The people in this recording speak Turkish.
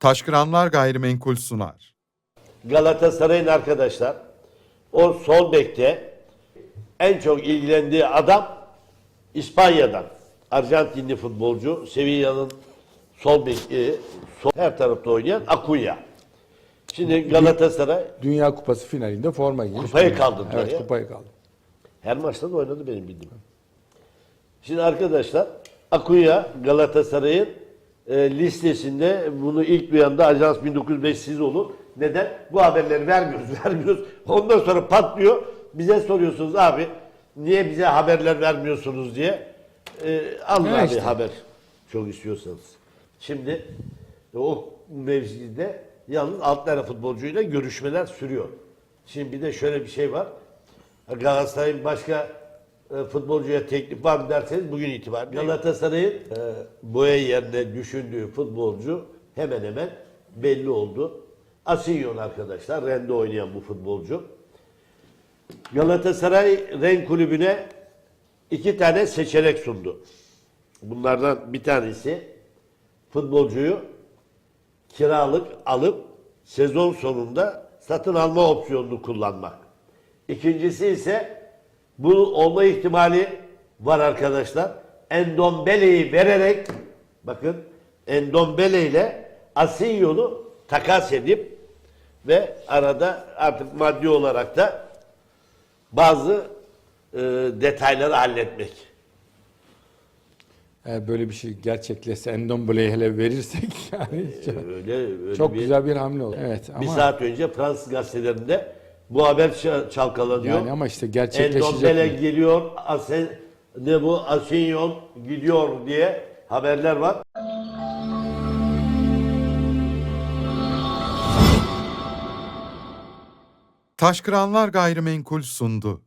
Taşkıranlar Gayrimenkul sunar. Galatasaray'ın arkadaşlar o sol bekte en çok ilgilendiği adam İspanya'dan. Arjantinli futbolcu Sevilla'nın sol beki sol, her tarafta oynayan Akuya. Şimdi Galatasaray Dünya Kupası finalinde forma giymiş. Kupayı kaldırdılar Evet ya. kupayı kaldı. her maçta da oynadı benim bildiğim. Şimdi arkadaşlar Akuya Galatasaray'ın e, listesinde bunu ilk duyan da Ajans 1905 siz olur. Neden? Bu haberleri vermiyoruz, vermiyoruz. Ondan sonra patlıyor. Bize soruyorsunuz abi niye bize haberler vermiyorsunuz diye. E, alın Ya abi işte. haber çok istiyorsanız. Şimdi o mevzide yalnız alt tane futbolcuyla görüşmeler sürüyor. Şimdi bir de şöyle bir şey var. Galatasaray'ın başka e, futbolcuya teklif var mı derseniz bugün itibariyle Galatasaray'ın e, boya yerine düşündüğü futbolcu hemen hemen belli oldu. Asinyon arkadaşlar, Rende oynayan bu futbolcu. Galatasaray Ren Kulübü'ne iki tane seçenek sundu. Bunlardan bir tanesi futbolcuyu kiralık alıp sezon sonunda satın alma opsiyonunu kullanmak. İkincisi ise bu olma ihtimali var arkadaşlar. Endombele'yi vererek bakın Endombele ile Asinyon'u takas edip ve arada artık maddi olarak da bazı e, detayları halletmek. Eğer böyle bir şey gerçekleşse Endombele'ye hele verirsek yani çok, Öyle, öyle çok bir, güzel bir hamle olur. Evet bir ama saat önce Fransız gazetelerinde bu haber ça- çalkalanıyor. yani ama işte gerçekleşecek Endombele mi? geliyor, Asen, ne bu Asinyon gidiyor diye haberler var. Taşkıranlar Gayrimenkul sundu.